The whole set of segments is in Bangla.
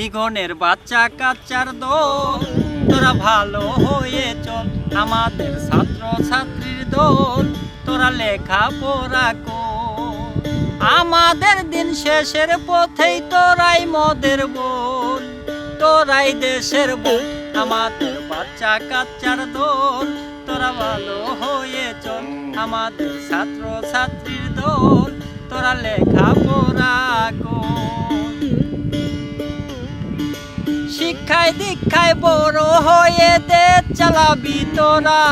দ্বিগণের বাচ্চা কাচ্চার দোল তোরা ভালো হয়ে চল, আমাদের ছাত্র ছাত্রীর দোল তোরা লেখা পড়া কর। আমাদের দিন শেষের পথেই তোরাই মদের বল। তোরাই দেশের বল আমাদের বাচ্চা কাচ্চার দোল। তোরা ভালো হয়ে চল, আমাদের ছাত্র ছাত্রীর দোল। তোরা লেখা শিক্ষায় দীক্ষায় বড় হয়ে দেশ চালাবি তোরা।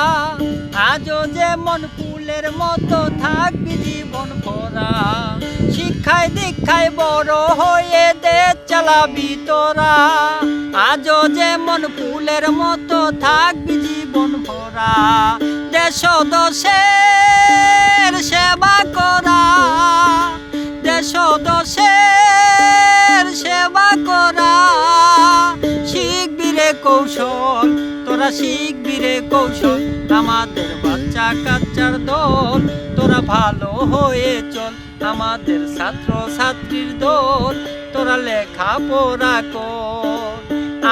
আজও যেমন ফুলের মতো থাকবি জীবন ভরা। শিক্ষায় দীক্ষায় বড় হয়ে দে চালাবি তোরা। আজও যেমন ফুলের মতো থাকবি জীবন ভরা। দেশ দশের সেবা করা তোরা শিখবি রে কৌশল, আমাদের বাচ্চা কাচ্চার দল। তোরা ভালো হয়ে চল, আমাদের ছাত্র ছাত্রীর দল। তোরা লেখা পড়া কর,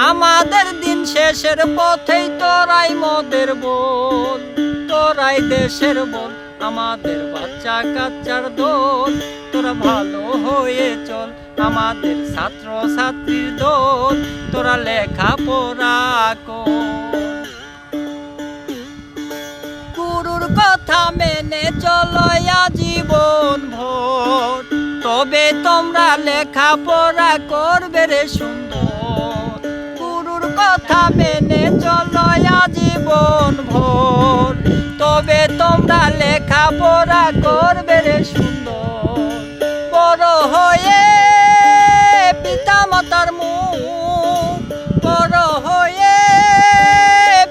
আমাদের দিন শেষের পথেই তোরাই মদের বল তোরাই দেশের বল আমাদের বাচ্চা কাচ্চার দল তোরা ভালো হয়ে চল, আমাদের ছাত্র ছাত্রীর দল তোরা লেখা পড়া গুরুর কথা মেনে চলো জীবন ভোর। তবে তোমরা লেখাপড়া করবে রে সুন্দর। গুরুর কথা মেনে চলো জীবন ভোর। তোমরা লেখাপড়া করবে রে সুন্দর। বড় হয়ে পিতা মাতার মুখ, বড় হয়ে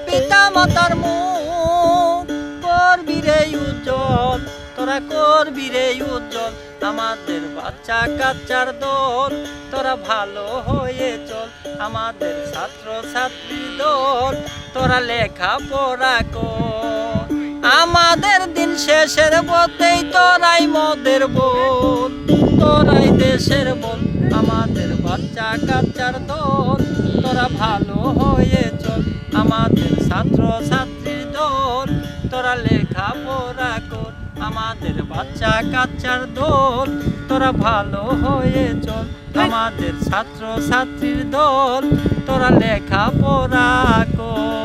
পিতা মাতার মুখ। করবি রে উজ্জ্বল, তোরা করবি রে উজ্জ্বল, আমাদের বাচ্চা কাচ্চার দল। তোরা ভালো হয়ে চল, আমাদের ছাত্র ছাত্রী দল। তোরা লেখা পড়া কর। আমাদের দিন শেষের পথেই তোরাই মদের বল তোরাই দেশের বল আমাদের বাচ্চা কাচ্চার দল তোরা ভালো হয়ে চল, আমাদের ছাত্র ছাত্রীর দল তোরা লেখা পড়া কর, আমাদের বাচ্চা কাচ্চার দল তোরা ভালো হয়ে চল, আমাদের ছাত্র ছাত্রীর দল তোরা লেখা পড়া কর।